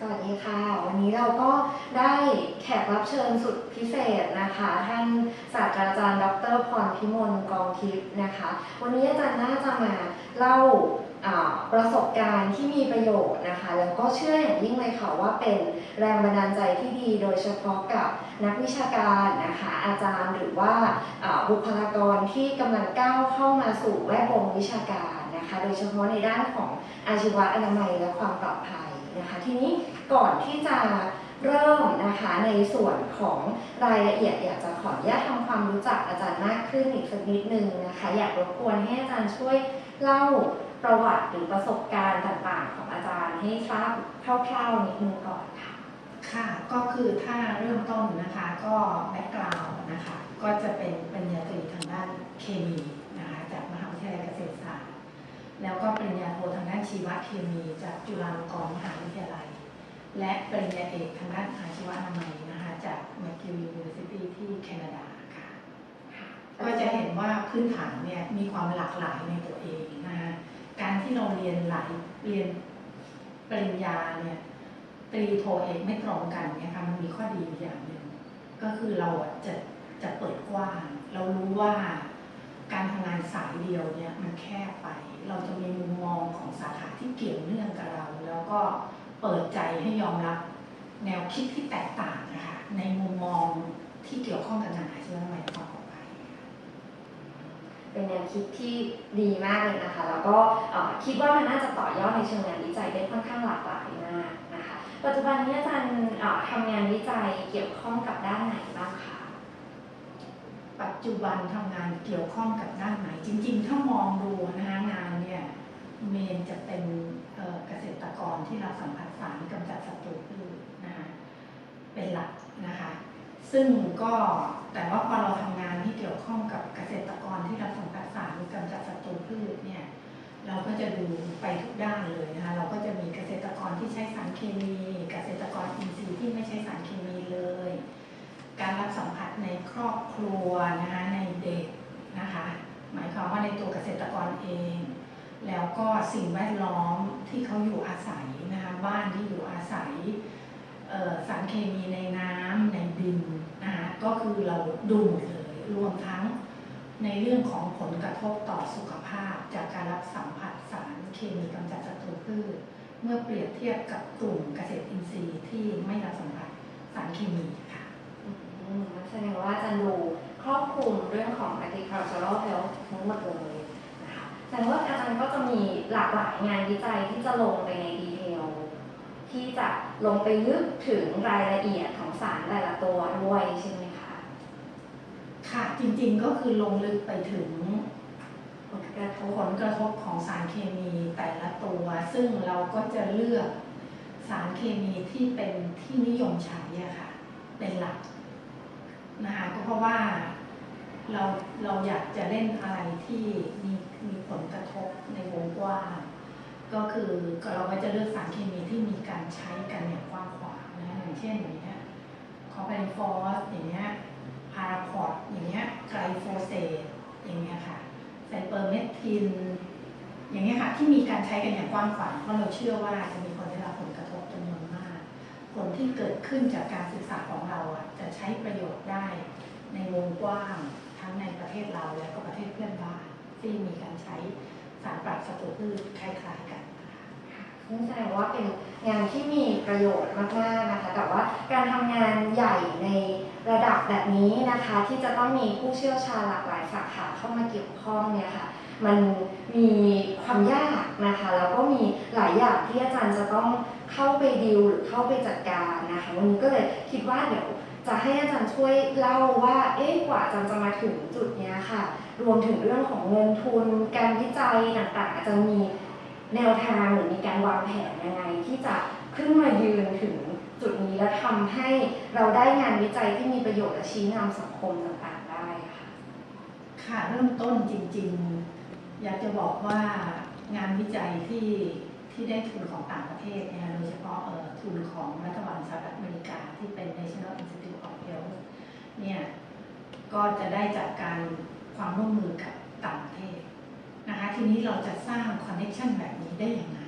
สวัสดีค่ะ วันนี้เราก็ได้แขกรับเชิญสุดพิเศษนะคะ ท่านศาสตราจารย์ ดรพรพิมลกองทิพย์นะคะ วันนี้อาจารย์น่าจะมาเล่าประสบการณ์ที่มีประโยชน์นะคะ แล้วก็เชื่ออย่างยิ่งเลยค่ะว่าเป็นแรงบันดาลใจที่ดีโดยเฉพาะกับนักวิชาการนะคะ อาจารย์หรือว่าอ่าบุคลากรที่กำลังก้าวเข้ามาสู่แวดวงวิชาการนะคะ โดยเฉพาะในด้านของอาชีวะอนามัยและความปลอดภัย นะคะทีนี้ก่อนที่จะเริ่มนะคะในส่วนของรายละเอียดอยากจะขออนุญาตทำความรู้จักอาจารย์มากขึ้นอีกสักนิดนึงนะคะอยากรบกวนให้อาจารย์ช่วยเล่าประวัติหรือประสบการณ์ต่างๆ ของอาจารย์ให้ทราบคร่าวๆนิดนึงก่อนค่ะค่ะก็คือถ้าเริ่มต้นนะคะก็แบ็กกราวน์นะคะก็จะเป็นปริญญาตรีทางด้านเคมี แล้วก็ปริญญาโททางด้านชีวเคมีจากจุฬาลงกรณ์มหาวิทยาลัย และปริญญาเอกทางด้านอาชีวนามัยนะคะจาก McGill University ที่แคนาดาค่ะก็จะเห็นว่าพื้นฐานเนี่ยมีความหลากหลายในตัวเองนะคะการที่เราเรียนหลายเรียนปริญญาเนี่ยตรีโทเอกไม่ตรงกันเนี่ยค่ะมันมีข้อดีอย่างหนึ่งก็คือเราจะจะเปิดกว้าง เรารู้ว่า การทำงานสายเดียวเนี่ยมันแคบไป เราจะมีมุมมองของสาขาที่เกี่ยวเนื่องกับเรา แล้วก็เปิดใจให้ยอมรับแนวคิดที่แตกต่างนะคะในมุมมองที่เกี่ยวข้องกับงานอาชีวะใหม่ความปลอดภัยเป็นแนวคิดที่ดีมากเลยนะคะ แล้วก็คิดว่ามันน่าจะต่อยอดในเชิงงานวิจัยได้ค่อนข้างหลากหลายมากนะคะ ปัจจุบันนี้อาจารย์ทำงานวิจัยเกี่ยวข้องกับด้านไหนบ้างคะ ปัจจุบันทำงานเกี่ยวข้องกับด้านไหน จริง ๆ ถ้ามองดูนะคะงานเนี่ยเมนจะเป็นเกษตรกรที่รับสัมผัสสารกำจัดศัตรูพืชนะคะเป็นหลักนะคะ ซึ่งก็แต่ว่าพอเราทำงานที่เกี่ยวข้องกับเกษตรกรที่รับสัมผัสสารกำจัดศัตรูพืชเนี่ยเราก็จะดูไปทุกด้านเลยนะคะเราก็จะมีเกษตรกรที่ใช้สารเคมี เกษตรกรอินทรีย์ที่ไม่ใช้สารเคมีเลย การรับสัมผัส ในครอบครัวนะคะในเด็กนะคะหมายความว่าในตัวเกษตรกรเอง แล้วก็สิ่งแวดล้อมที่เขาอยู่อาศัยนะคะบ้านที่อยู่อาศัยสารเคมีในน้ำในดินนะคะก็คือเราดูหมดเลยรวมทั้งในเรื่องของผลกระทบต่อสุขภาพ จากการรับสัมผัสสารเคมีกำจัดศัตรูพืชเมื่อเปรียบเทียบกับกลุ่มเกษตรอินทรีย์ที่ไม่รับสัมผัสสารเคมีค่ะ แสดงว่าอาจารย์ดูครอบคลุมเรื่องของ agricultural health ทั้งหมดเลยนะคะแสดงว่าอาจารย์ก็จะมีหลากหลายงานวิจัยที่จะลงไปในดีเทลที่จะลงไปลึกถึงรายละเอียดของสารแต่ละตัวด้วยใช่ไหมคะ ค่ะ จริงๆก็คือลงลึกไปถึงผลกระทบผลกระทบของสารเคมีแต่ละตัว ซึ่งเราก็จะเลือกสารเคมีที่เป็นที่นิยมใช้ค่ะ เป็นหลัก นะคะก็เพราะว่าเราเราอยากจะเล่นอะไรที่มีมีผลกระทบในวงกว้างก็คือเราก็จะเลือกสารเคมีที่มีการใช้กันอย่างกว้างขวางนะอย่างเช่นอย่างเงี้ยคอร์เบนฟอสอย่างเงี้ยพาราพอร์ตอย่างเงี้ยไกลโฟเซตอย่างเงี้ยค่ะไซเปอร์เมทินอย่างเงี้ยค่ะที่มีการใช้กันอย่างกว้างขวางเพราะเราเชื่อว่าจะมี ผลที่เกิดขึ้นจากการศึกษาของเราอะจะใช้ประโยชน์ได้ในวงกว้างทั้งในประเทศเราและก็ประเทศเพื่อนบ้านที่มีการใช้สารปรับศัตรูพืชคล้ายๆกันนะคะซึ่งแสดงว่าเป็นงานที่มีประโยชน์มากๆนะคะแต่ว่าการทำงานใหญ่ในระดับแบบนี้นะคะ ที่จะต้องมีผู้เชี่ยวชาญหลากหลายสาขาเข้ามาเกี่ยวข้องเนี่ยค่ะ มันมีความยากนะคะแล้วก็มีหลายอย่างที่อาจารย์จะต้องเข้าไปดิวหรือเข้าไปจัดการนะคะวันนี้ก็เลยคิดว่าเดี๋ยวจะให้อาจารย์ช่วยเล่าว่าเอ๊ะกว่าอาจารย์จะมาถึงจุดนี้ค่ะ รวมถึงเรื่องของเงินทุน การวิจัยต่างๆอาจจะมีแนวทางหรือมีการวางแผนยังไง ที่จะขึ้นมายืนถึงจุดนี้และทำให้เราได้งานวิจัยที่มีประโยชน์และชี้นำสังคมต่างๆได้ค่ะค่ะเริ่มต้นจริง ๆ อยากจะบอกว่างานวิจัยที่ที่ได้ทุนของต่างประเทศเนี่ยโดยเฉพาะเอ่อทุนของรัฐบาลสหรัฐอเมริกาที่เป็น National Institute of Health เนี่ยก็จะได้จากการความร่วมมือกับต่างประเทศนะคะทีนี้เราจะสร้างคอนเน c t ชันแบบนี้ได้ยังไง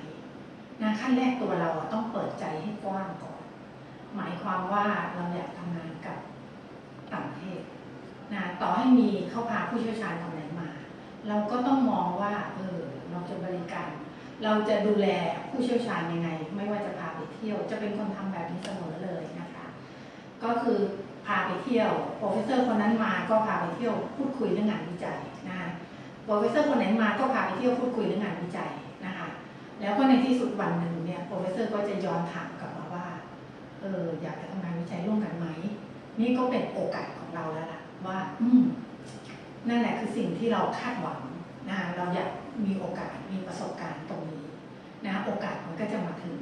นะขั้นแรกตัวเราต้องเปิดใจให้กว้างก่อน หมายความว่าเราอยากทำงานกับต่างประเทศนะต่อให้มีเข้าพาผู้เชี่ยวชาญคนไหน เราก็ต้องมองว่าเออเราจะบริการ เราจะดูแลผู้เชี่ยวชาญยังไง ไม่ว่าจะพาไปเที่ยว จะเป็นคนทำแบบนี้เสมอเลยนะคะ ก็คือพาไปเที่ยวโปรเฟสเซอร์คนนั้นมาก็พาไปเที่ยวพูดคุยเรื่องงานวิจัยนะคะโปรเฟสเซอร์คนไหนมาก็พาไปเที่ยวพูดคุยเรื่องงานวิจัยนะคะแล้วก็ในที่สุดวันหนึ่งเนี่ยโปรเฟสเซอร์ก็จะย้อนถามกลับมาว่าเอออยากจะทำงานวิจัยร่วมกันไหมนี่ก็เป็นโอกาสของเราแล้วล่ะว่า อืม นั่นแหละคือสิ่งที่เราคาดหวังนะคะเราอยากมีโอกาสมีประสบการณ์ตรงนี้นะโอกาสมันก็จะมาถึง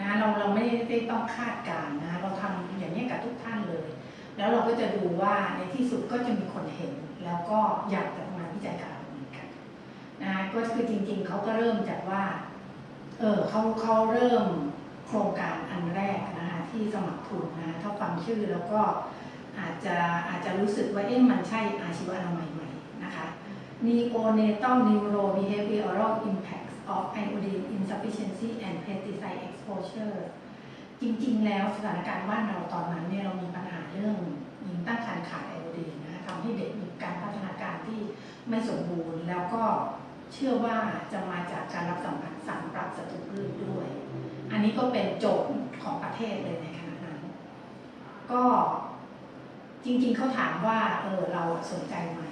นะเราเราไม่ได้ต้องคาดการณ์นะเราทำอย่างนี้กับทุกท่านเลย แล้วเราก็จะดูว่าในที่สุดก็จะมีคนเห็น แล้วก็อยากจะทำงานวิจัยกับเราเหมือนกันนะก็คือจริงๆเขาก็เริ่มจากว่าเออเขาเขาเริ่มโครงการอันแรกนะคะที่สมัครทุนนะถ้าฟังชื่อแล้วก็ อาจจะอาจจะรู้สึกว่าเอ๊ะมันใช่อาชีวะอนามัยไหมนะคะ Neonatal Neurobehavioral Impacts of Iodine Insufficiency and Pesticide Exposure จริง ๆ แล้วสถานการณ์บ้านเราตอนนั้นเนี่ยเรามีปัญหาเรื่องหญิงตั้งครรภ์ขาดไอโอดีนนะทำให้เด็กมีการพัฒนาการที่ไม่สมบูรณ์ แล้วก็เชื่อว่าจะมาจากการรับสัมผัสสารปรับศัตรูพืชด้วย อันนี้ก็เป็นโจทย์ของประเทศเลยในขณะนั้น ก็ จริงๆเขาถามว่าเออเราสนใจไหม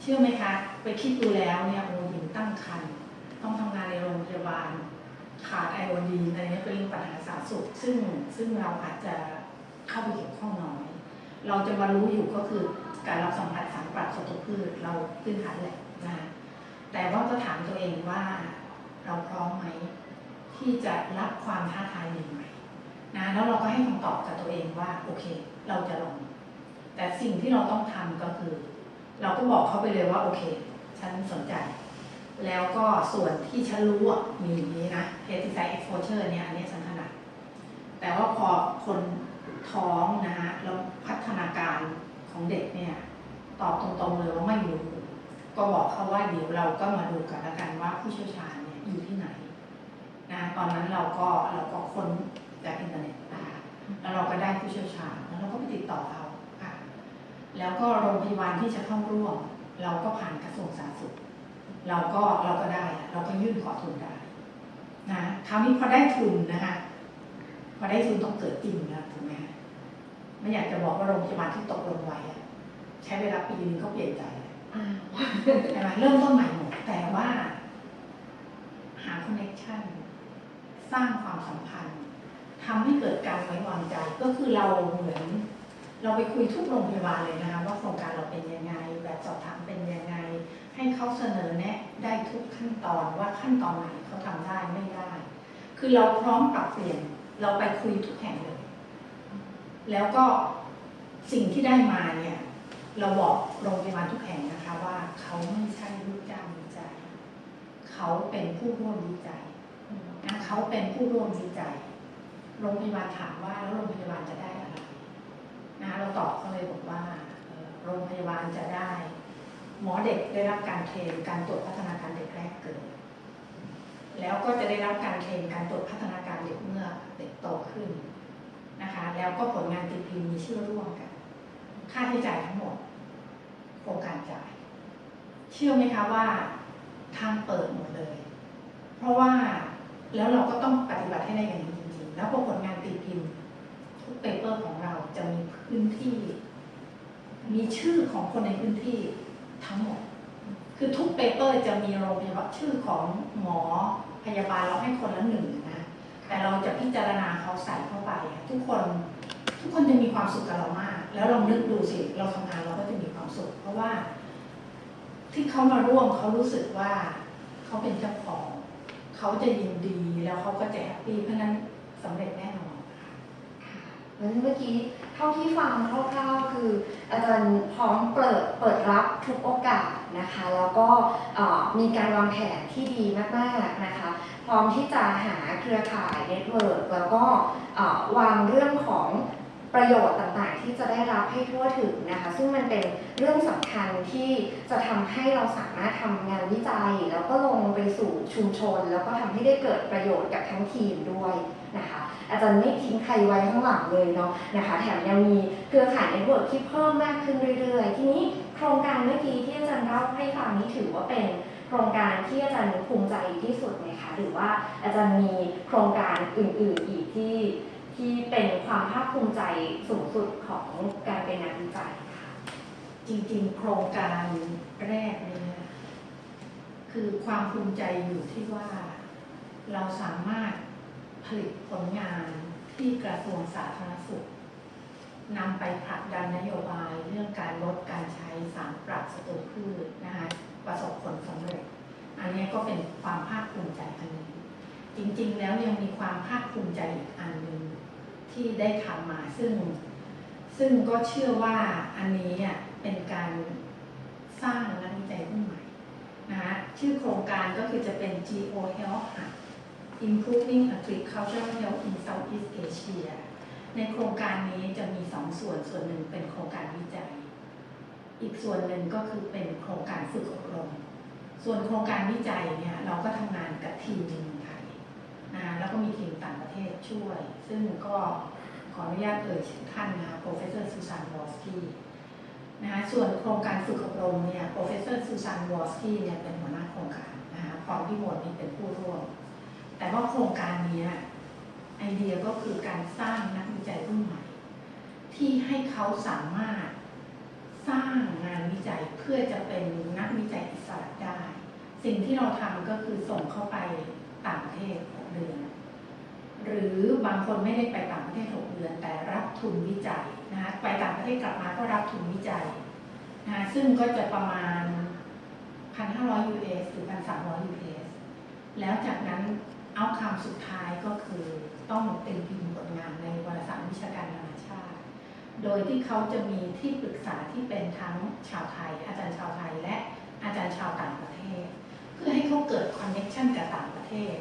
เชื่อไหมคะ ไปคิดดูแล้วเนี่ยโอ้หญิงตั้งครรภ์ต้องทำงานในโรงพยาบาล ขาดไอโอดีนอะไรเนี้ยเป็นเรื่องปัญหาสาธารณสุข ซึ่งซึ่งเราอาจจะเข้าไปเกี่ยวข้องน้อย เราจะมารู้อยู่ก็คือการรับสัมผัสสารปรับศัตรูพืชเราพื้นฐานแหละนะแต่ว่าก็ถามตัวเองว่าเราพร้อมไหม ที่จะรับความท้าทายใหม่ๆนะแล้วเราก็ให้คำตอบกับตัวเองว่าโอเค เราจะลอง แต่สิ่งที่เราต้องทำก็คือ เราก็บอกเขาไปเลยว่าโอเค ฉันสนใจ แล้วก็ส่วนที่ฉันรู้มีอย่างนี้นะ pesticide exposure เนี่ยอันนี้ฉันถนัดแต่ว่าพอคนท้องนะฮะแล้วพัฒนาการของเด็กเนี่ย ตอบตรงๆเลยว่าไม่รู้ ก็บอกเขาว่าเดี๋ยวเราก็มาดูกันล้วกันว่าผู้เชี่ยวชาญเนี่ยอยู่ที่ไหนนะตอนนั้นเราก็เราก็ค้นจากอินเทอร์เน็ตนะคะแล้วเราก็ได้ผู้เชี่ยวชาญแล้วเราก็ไปติดต่อเขา แล้วก็โรงพยาบาลที่จะเข้าร่วม เราก็ผ่านกระทรวงสาธารณสุข เราก็เราก็ได้ เราก็ยื่นขอทุนได้นะคราวนี้พอได้ทุนนะคะพอได้ทุนต้องเกิดจริงนะถูกไหมคะไม่อยากจะบอกว่าโรงพยาบาลที่ตกลงไว้อะใช้เวลาปีนึงก็เปลี่ยนใจแล้วอ่าใช่ไหมเริ่มต้นใหม่หมดแต่ว่า หาคอนเนคชั่นสร้างความสัมพันธ์ทำให้เกิดการไว้วางใจก็คือเราเหมือน เราไปคุยทุกโรงพยาบาลเลยนะคะว่าโครงการเราเป็นยังไง แบบสอบถามเป็นยังไง ให้เขาเสนอแนะได้ทุกขั้นตอนว่าขั้นตอนไหนเขาทำได้ไม่ได้ คือเราพร้อมปรับเปลี่ยนเราไปคุยทุกแห่งเลย แล้วก็สิ่งที่ได้มาเนี่ยเราบอกโรงพยาบาลทุกแห่งนะคะว่าเขาไม่ใช่ลูกจ้างวิจัยเขาเป็นผู้ร่วมวิจัยนะเขาเป็นผู้ร่วมวิจัยโรงพยาบาลถามว่าแล้วโรงพยาบาลจะได้อะไรนะเรา ตอบเขาเลยบอกว่าโรงพยาบาลจะได้ หมอเด็กได้รับการเทรนการตรวจพัฒนาการเด็กแรกเกิด แล้วก็จะได้รับการเทรนการตรวจพัฒนาการเด็กเมื่อเด็กโตขึ้นนะคะ แล้วก็ผลงานตีพิมพ์มีชื่อร่วมกัน ค่าใช้จ่ายทั้งหมดโครงการจ่าย เชื่อไหมคะว่าทางเปิดหมดเลย เพราะว่าแล้วเราก็ต้องปฏิบัติให้ได้อย่างนี้จริงๆ แล้วผลงานตีพิมพ์ ทุกเปเปอร์ของเราจะมีพื้นที่ มีชื่อของคนในพื้นที่ทั้งหมด คือทุกเปเปอร์จะมีโรงพยาบาลชื่อของหมอพยาบาลเราให้คนละหนึ่งนะแต่เราจะพิจารณาเขาใส่เข้าไป ทุกคนทุกคนจะมีความสุขกับเรามาก แล้วเรานึกดูสิเราทำงานเราก็จะมีความสุข เพราะว่า ที่เขามาร่วมเขารู้สึกว่าเขาเป็นเจ้าของ เขาจะยินดีแล้วเขาก็จะแฮปปี้เพราะนั้นสำเร็จแน่ เพราะฉะนั้นเมื่อกี้เท่าที่ฟังคร่าวๆคืออาจารย์พร้อมเปิดเปิดรับทุกโอกาสนะคะ แล้วก็มีการวางแผนที่ดีมากๆนะคะ พร้อมที่จะหาเครือข่ายเน็ตเวิร์กแล้วก็วางเรื่องของประโยชน์ต่างๆ ที่จะได้รับให้ทั่วถึงนะคะ ซึ่งมันเป็นเรื่องสำคัญที่จะทำให้เราสามารถทำงานวิจัย แล้วก็ลงไปสู่ชุมชน แล้วก็ทำให้ได้เกิดประโยชน์กับทั้งทีมด้วยนะคะ อาจารย์ไม่ทิ้งใครไว้ข้างหลังเลยเนาะนะคะแถมยังมีเครือข่ายเน็ตเวิร์กที่เพิ่มมากขึ้นเรื่อยๆ ทีนี้โครงการเมื่อกี้ที่อาจารย์เล่าให้ฟังนี้ถือว่าเป็นโครงการที่อาจารย์ภูมิใจที่สุดไหมคะหรือว่าอาจารย์มีโครงการอื่นๆอีกที่ที่เป็นความภาคภูมิใจสูงสุดของการเป็นนักวิจัยค่ะจริงๆ โครงการแรกเนี่ยคือความภูมิใจอยู่ที่ว่าเราสามารถ ผลิตผลงานที่กระทรวงสาธารณสุขนำไปผลักดันนโยบายเรื่องการลดการใช้สารปรับศัตรูพืชนะคะประสบผลสำเร็จ อันนี้ก็เป็นความภาคภูมิใจอันนึงจริงๆ แล้วยังมีความภาคภูมิใจอีกอันหนึ่งที่ได้ทำมาซึ่ง ซึ่งก็เชื่อว่าอันนี้เป็นการสร้างนักวิจัยรุ่นใหม่นะคะชื่อโครงการก็คือจะเป็น geo health Hub Improving Agricultural Health in Southeast Asia ในโครงการนี้จะมีสองส่วนส่วนหนึ่งเป็นโครงการวิจัย อีกส่วนหนึ่งก็คือเป็นโครงการฝึกอบรม ส่วนโครงการวิจัยเนี่ยเราก็ทำงานกับทีมในเมืองไทยนะแล้วก็มีทีมต่างประเทศช่วย ซึ่งก็ขออนุญาตเอ่ยชื่อท่านนะ professor Susan Wolski นะคะส่วนโครงการฝึกอบรมเนี่ย professor Susan Wolski เนี่ยเป็นหัวหน้าโครงการนะคะพรพิมลนี่เป็นผู้ร่วม แต่ว่าโครงการนี้ไอเดียก็คือการสร้างนักวิจัยรุ่นใหม่ ที่ให้เขาสามารถสร้างงานวิจัยเพื่อจะเป็นนักวิจัยอิสระได้ สิ่งที่เราทำก็คือส่งเข้าไปต่างประเทศหกเดือน หรือบางคนไม่ได้ไปต่างประเทศหกเดือน แต่รับทุนวิจัยนะคะไปต่างประเทศกลับมาก็รับทุนวิจัยนะคะซึ่งก็จะประมาณ 1,500 US หรือ 1,300 US แล้วจากนั้น เอาคำสุดท้ายก็คือต้องเป็นพิมพ์ผลงานในวารสารวิชาการนานาชาติ โดยที่เขาจะมีที่ปรึกษาที่เป็นทั้งชาวไทย อาจารย์ชาวไทยและอาจารย์ชาวต่างประเทศ เพื่อให้เขาเกิดคอนเน็ชันกับต่างประเทศ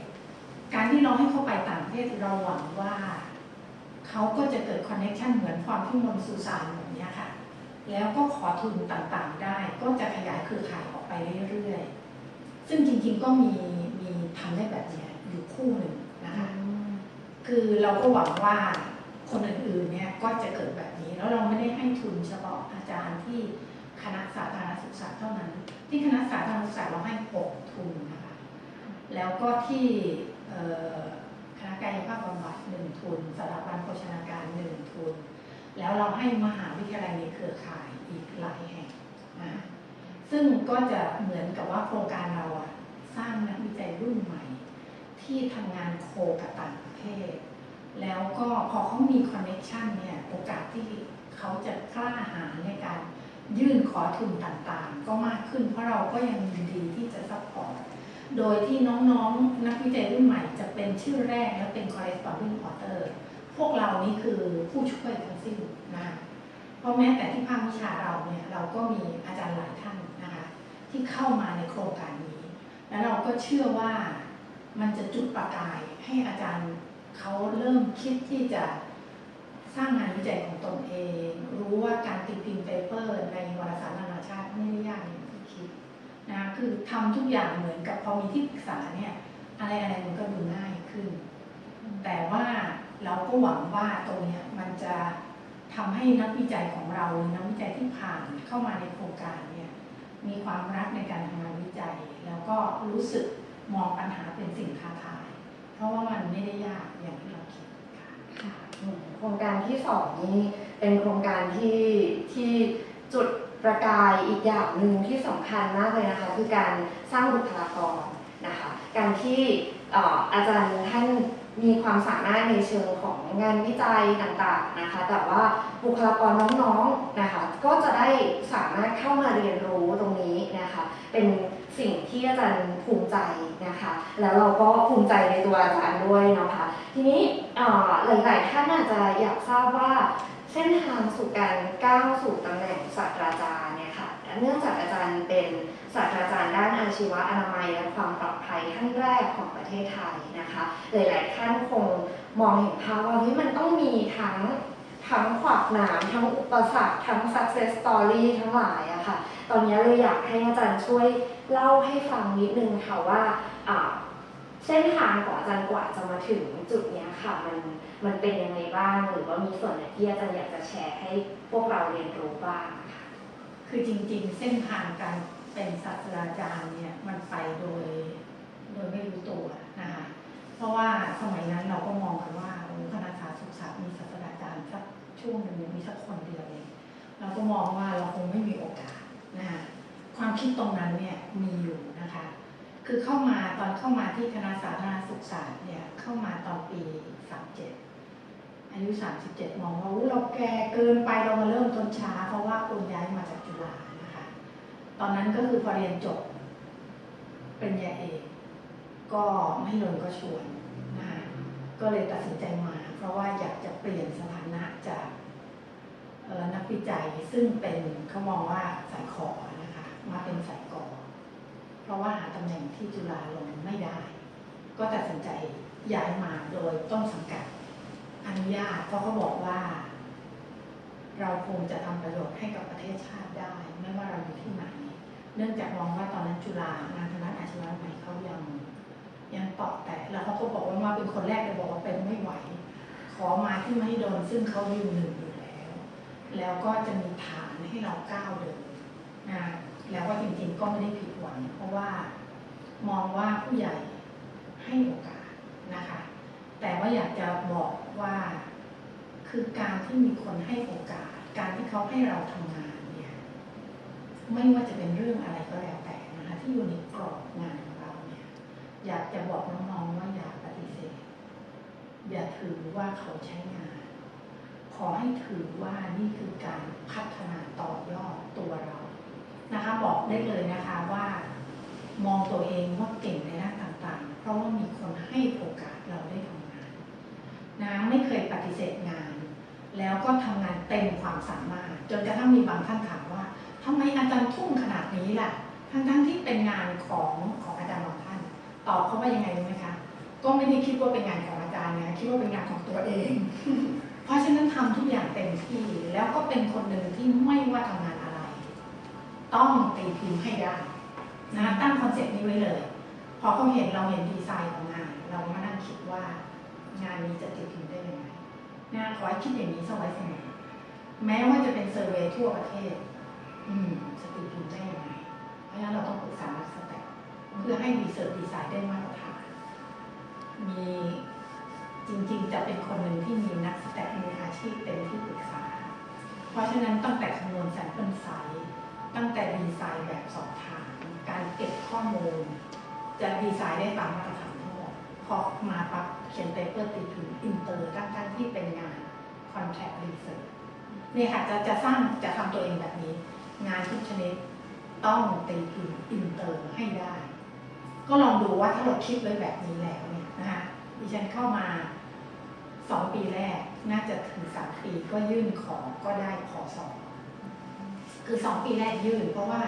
การที่เราให้เขาไปต่างประเทศเราหวังว่าเขาก็จะเกิดคอนเน็ชันเหมือนความที่มนสุสานแบบนี้ค่ะ แล้วก็ขอทุนต่างๆได้ ก็จะขยายเครือข่ายออกไปเรื่อยๆ ซึ่งจริงๆก็มีมีทำได้แบบนี้ อยู่คู่หนึ่งนะคะคือเราก็หวังว่าคนอื่นๆเนี่ยก็จะเกิดแบบนี้ แล้วเราไม่ได้ให้ทุนเฉพาะอาจารย์ที่คณะสาธารณสุขศาสตร์เท่านั้น ที่คณะสาธารณสุขศาสตร์เราให้หกทุนนะคะแล้วก็ที่เอ่อคณะกายภาพบำบัดหนึ่งทุนสถาบันโภชนาการหนึ่งทุน แล้วเราให้มหาวิทยาลัยในเครือข่ายอีกหลายแห่งนะซึ่งก็จะเหมือนกับว่าโครงการเราอะสร้างนักวิจัยรุ่นใหม่ ที่ทำงานโคกับต่างประเทศ แล้วก็พอเขามีคอนเน็ชันเนี่ยโอกาสที่เขาจะกล้าหาญในการยื่นขอทุนต่างๆ ก็มากขึ้นเพราะเราก็ยังยินดีที่จะซัพพอร์ตโดยที่น้องๆ นักวิจัยรุ่นใหม่จะเป็นชื่อแรกและเป็น corresponding author พวกเรานี่คือผู้ช่วยทั้งสิ้นนะเพราะแม้แต่ที่ภาควิชาเราเนี่ยเราก็มีอาจารย์หลายท่านนะคะที่เข้ามาในโครงการนี้ แล้วเราก็เชื่อว่า มันจะจุดประกายให้อาจารย์เขาเริ่มคิดที่จะสร้างงานวิจัยของตนเอง รู้ว่าการตีพิมพ์เปเปอร์ในวารสารนานาชาติไม่ได้ยากอย่างที่คิดนะคือทำทุกอย่างเหมือนกับพอมีที่ปรึกษาเนี่ยอะไรอะไรมันก็ดูง่ายขึ้น แต่ว่าเราก็หวังว่าตรงเนี้ยมันจะทำให้นักวิจัยของเราหรือนักวิจัยที่ผ่านเข้ามาในโครงการเนี่ยมีความรักในการทำงานวิจัย แล้วก็รู้สึก มองปัญหาเป็นสิ่งท้าทาย เพราะว่ามันไม่ได้ยากอย่างที่เราคิดค่ะโครงการที่สองนี้เป็นโครงการที่ที่จุดประกายอีกอย่างหนึ่งที่สำคัญมากเลยนะคะ คือการสร้างบุคลากรนะคะ การที่อาจารย์ท่าน มีความสามารถในเชิงของงานวิจัยต่างๆนะคะ แต่ว่าบุคลากรน้องๆนะคะ ก็จะได้สามารถเข้ามาเรียนรู้ตรงนี้นะคะ เป็นสิ่งที่อาจารย์ภูมิใจนะคะ แล้วเราก็ภูมิใจในตัวอาจารย์ด้วยนะคะทีนี้อ่อหลายๆท่านอาจจะอยากทราบว่าเส้นทางสู่การก้าวสู่ตำแหน่งศาสตราจารย์ เนื่องจากอาจารย์เป็นศาสตราจารย์ด้านอาชีวะอนามัยและความปลอดภัยท่านแรกของประเทศไทยนะคะหลายๆท่านคงมองเห็นภาพว่าเฮ้ยมันต้องมีทั้งทั้งขวากหนามทั้งอุปสรรคทั้ง success story ทั้งหลายอะค่ะ ตอนนี้เลยอยากให้อาจารย์ช่วยเล่าให้ฟังนิดนึงค่ะว่าเส้นทางของอาจารย์กว่าจะมาถึงจุดนี้ค่ะ มันมันเป็นยังไงบ้าง หรือว่ามีส่วนไหนที่อาจารย์อยากจะแชร์ให้พวกเราเรียนรู้บ้าง คือจริง ๆ เส้นทางการเป็นศาสตราจารย์เนี่ยมันไปโดยโดยไม่รู้ตัวนะคะเพราะว่าสมัยนั้นเราก็มองกันว่าคณะสาธารณสุขศาสตร์มีศาสตราจารย์สักช่วงหนึ่งมีสักคนเดียวเองเราก็มองว่าเราคงไม่มีโอกาสนะคะความคิดตรงนั้นเนี่ยมีอยู่นะคะ คือเข้ามาตอนเข้ามาที่คณะสาธารณสุขศาสตร์เนี่ยเข้ามาตอนปี 37 อายุ 37 มองว่าอู้เราแก่เกินไปเรามาเริ่มต้นช้า เพราะว่าคุณย้ายมาจาก ฬานะคะตอนนั้นก็คือพอเรียนจบเป็นยาเอกก็ไม่ลงก็ชวนนะคะก็เลยตัดสินใจมา เพราะว่าอยากจะเปลี่ยนสถานะจากนักวิจัยซึ่งเป็นเขามองว่าสายขอนะคะมาเป็นสายกอเพราะว่าหาตำแหน่งที่จุฬาลงไม่ได้ ก็ตัดสินใจย้ายมาโดยต้นสังกัดอนุญาตเพราะเขาบอกว่า เราคงจะทำประโยชน์ให้กับประเทศชาติได้ ไม่ว่าเราอยู่ที่ไหน เนื่องจากมองว่าตอนนั้นจุฬางานคณะอาชีวะใหม่เขายัง ยังตาะแต่แล้วเขาก็บอกว่ามาเป็นคนแรกเลยบอกว่าเป็นไม่ไหว ขอมาที่ไม่โดนซึ่งเขายืนหนึ่งอยู่แล้ว แล้วก็จะมีฐานให้เราก้าวเดินนะแล้วก็จริงๆก็ไม่ได้ผิดหวังเพราะว่ามองว่าผู้ใหญ่ให้โอกาสนะคะ แต่ว่าอยากจะบอกว่า คือการที่มีคนให้โอกาส การที่เขาให้เราทำงานเนี่ยไม่ว่าจะเป็นเรื่องอะไรก็แล้วแต่นะคะที่อยู่ในกรอบงานของเราเนี่ยอยากจะบอกน้องๆว่าอย่าปฏิเสธ อย่าถือว่าเขาใช้งาน ขอให้ถือว่านี่คือการพัฒนาต่อยอดตัวเรานะคะ บอกได้เลยนะคะว่า มองตัวเองว่าเก่งในด้านต่างๆ เพราะว่ามีคนให้โอกาสเราได้ทำงานนะไม่เคยปฏิเสธงาน แล้วก็ทำงานเต็มความสามารถ จนกระทั่งมีบางท่านถามว่าทำไมอาจารย์ทุ่มขนาดนี้ล่ะ ทั้งๆที่เป็นงานของของอาจารย์บางท่าน ตอบเขาว่ายังไงรู้ไหมคะ ก็ไม่ได้คิดว่าเป็นงานของอาจารย์นะคิดว่าเป็นงานของตัวเอง เพราะฉะนั้นทำทุกอย่างเต็มที่ แล้วก็เป็นคนหนึ่งที่ไม่ว่าทำงานอะไร ต้องตีพิมพ์ให้ได้นะตั้งคอนเซ็ปต์นี้ไว้เลย พอเขาเห็นเราเห็นดีไซน์ของงาน เรามานั่งคิดว่างานนี้จะตีพิมพ์ได้ยังไง นะขอให้คิดอย่างนี้สไว้เสมอแม้ว่าจะเป็นเซอร์เวยทั่วประเทศ อืมจะตีพิมพ์ได้ยังไงเพราะฉะนั้นเราต้องปรึกษานักสแต็กเพื่อให้ดีเซอร์ดีไซน์ได้มาตรฐานมีจริงๆ จะเป็นคนหนึ่งที่มีนักสแต็กมืออาชีพเป็นที่ปรึกษา เพราะฉะนั้นตั้งแต่คำนวณแซมเปิลไซส์ตั้งแต่ดีไซน์แบบสอบถามการเก็บข้อมูล จะดีไซน์ได้ตามมาตรฐานทั้งหมดพอมาปั๊บ เขียนเปเปอร์ตีพิมพ์อินเตอร์ทั้งๆที่เป็นงานคอนแทครีเสิร์ชนี่ค่ะจะจะสร้างจะทำตัวเองแบบนี้ งานทุกชนิดต้องตีพิมพ์อินเตอร์ให้ได้ ก็ลองดูว่าถ้าเราคิดไว้แบบนี้แล้วเนี่ยนะคะดิฉันเข้ามาสองปีแรกน่าจะถึงสามปีก็ยื่นขอก็ได้ขอสอบคือสองปีแรกยื่น เพราะว่า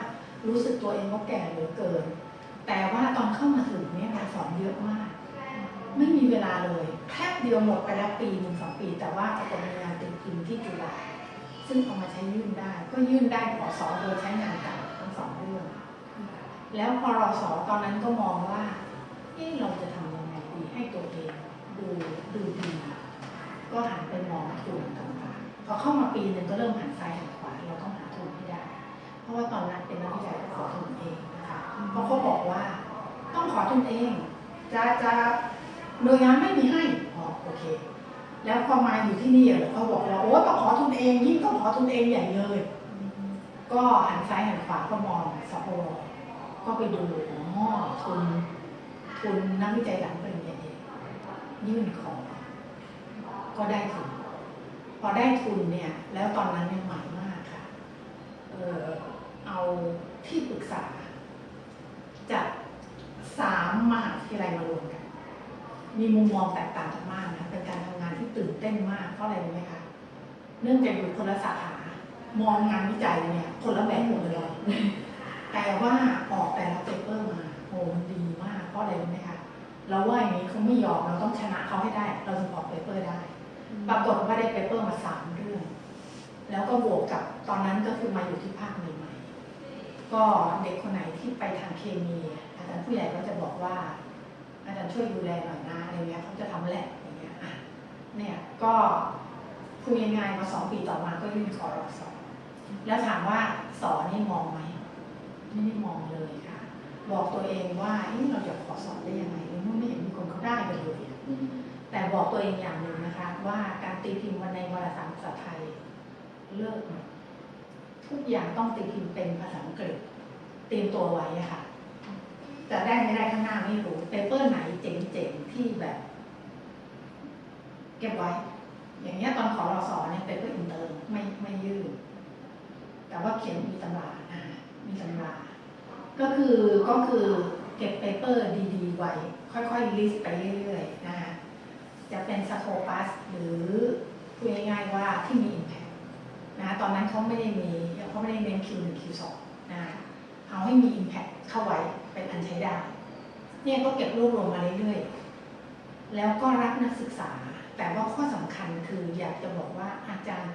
รู้สึกตัวเองว่าแก่เหลือเกิน แต่ว่าตอนเข้ามาถึงเนี่ยงาสอนเยอะมาก ไม่มีเว ลาเลยแค่เดียวหมดไปแล้วปีหนึ่งสองปี แต่ว่าปรากฏมีงานติดพิมพ์ที่จุฬาซึ่งเอามาใช้ยื่นได้ ก็ยื่นได้ขอสอโดยใช้งานเก่าทั้งสองเรื่อง แล้วพอราสอตอนนั้นก็มองว่าเอ๊ะเราจะทำยังไงดีให้ตัวเองดูดูดีก็หันไปมองทุนต่างๆพอเข้ามาปีหนึ่งก็เริ่มหันซ้ายหันขวาเราต้องหาทุนให้ได้ เพราะว่าตอนนั้นเป็นนักวิจัยก็ขอทุนเองนะคะเพราะเขาบอกว่าต้องขอทุนเองจะจะ หน่วยงานไม่มีให้อ๋อโอเค แล้วพอมาอยู่ที่นี่เขาบอกเราโอ้ต้องขอทุนเองยิ่งต้องขอทุนเองใหญ่เลย ก็หันซ้ายหันขวาก็มองสปรก็ไปดูอ๋อทุนทุนนักวิจัยหลังปริญญาเอกยื่นขอ ก็ได้ทุนพอได้ทุนเนี่ย แล้วตอนนั้นเนี่ยใหม่มากค่ะ เออเอาที่ปรึกษาจากสามมหาวิทยาลัยมารวมกัน มีมุมมองแตกต่างกันมากนะเป็นการทำงานที่ตื่นเต้นมากเพราะอะไรรู้ไหมคะเนื่องจากอยู่คนละสาขามองงานวิจัยเนี่ยคนละแบบหมดเลยแต่ว่าออกแต่ละเปเปอร์มาโอ้มันดีมากเพราะอะไรรู้ไหมคะเราว่าอย่างนี้เขาไม่ยอมเราต้องชนะเขาให้ได้ เราถึงออกเปเปอร์ได้ ปรากฏว่าได้เปเปอร์มาสามเรื่อง แล้วก็บวกกับตอนนั้นก็คือมาอยู่ที่ภาคใหม่ๆก็เด็กคนไหนที่ไปทางเคมีอาจารย์ผู้ใหญ่ก็จะบอกว่า อาจารย์ช่วยดูแลหน่อยนะอะไรเงี้ยเขาจะทำแหละอย่างเงี้ยอะเนี่ยก็คุยง่ายๆมาสองปีต่อมาก็ยื่นขอรอสอแล้วถามว่าสอนนี่มองไหมไม่ได้มองเลยค่ะ บอกตัวเองว่าเอ๊ะเราจะขอสอนได้ยังไงในเมื่อไม่เห็นมีคนเขาได้กันเลยแต่บอกตัวเองอย่างหนึ่งนะคะ ว่าการตีพิมพ์วันในวารสารภาษาไทยเลิกหมดทุกอย่างต้องตีพิมพ์เป็นภาษาอังกฤษเตรียมตัวไว้อะค่ะ จะได้ไม่ได้ข้างหน้าไม่รู้เปเปอร์ไหนเจ๋งๆที่แบบ เก็บไว้ อย่างเงี้ยตอนขอรอสอเนี่ยเปเปอร์อินเตอร์ไม่ไม่ยื่นแต่ว่าเขียนมีตำราอ่ามีตำรา ก็คือก็คือเก็บเปเปอร์ดีๆไว้ ค่อยๆลิสต์ไปเรื่อยๆนะคะจะเป็นสโคปัสหรือพูดง่ายๆว่าที่มี Impact นะตอนนั้นเขาไม่ได้มีเขาไม่ได้เน้น Q1 Q2 นะ เอาให้มี Impact เข้าไว้เป็นอันใช้ได้เนี่ยก็เก็บรวบรวมมาเรื่อยๆ แล้วก็รับนักศึกษา แต่ว่าข้อสำคัญคืออยากจะบอกว่าอาจารย์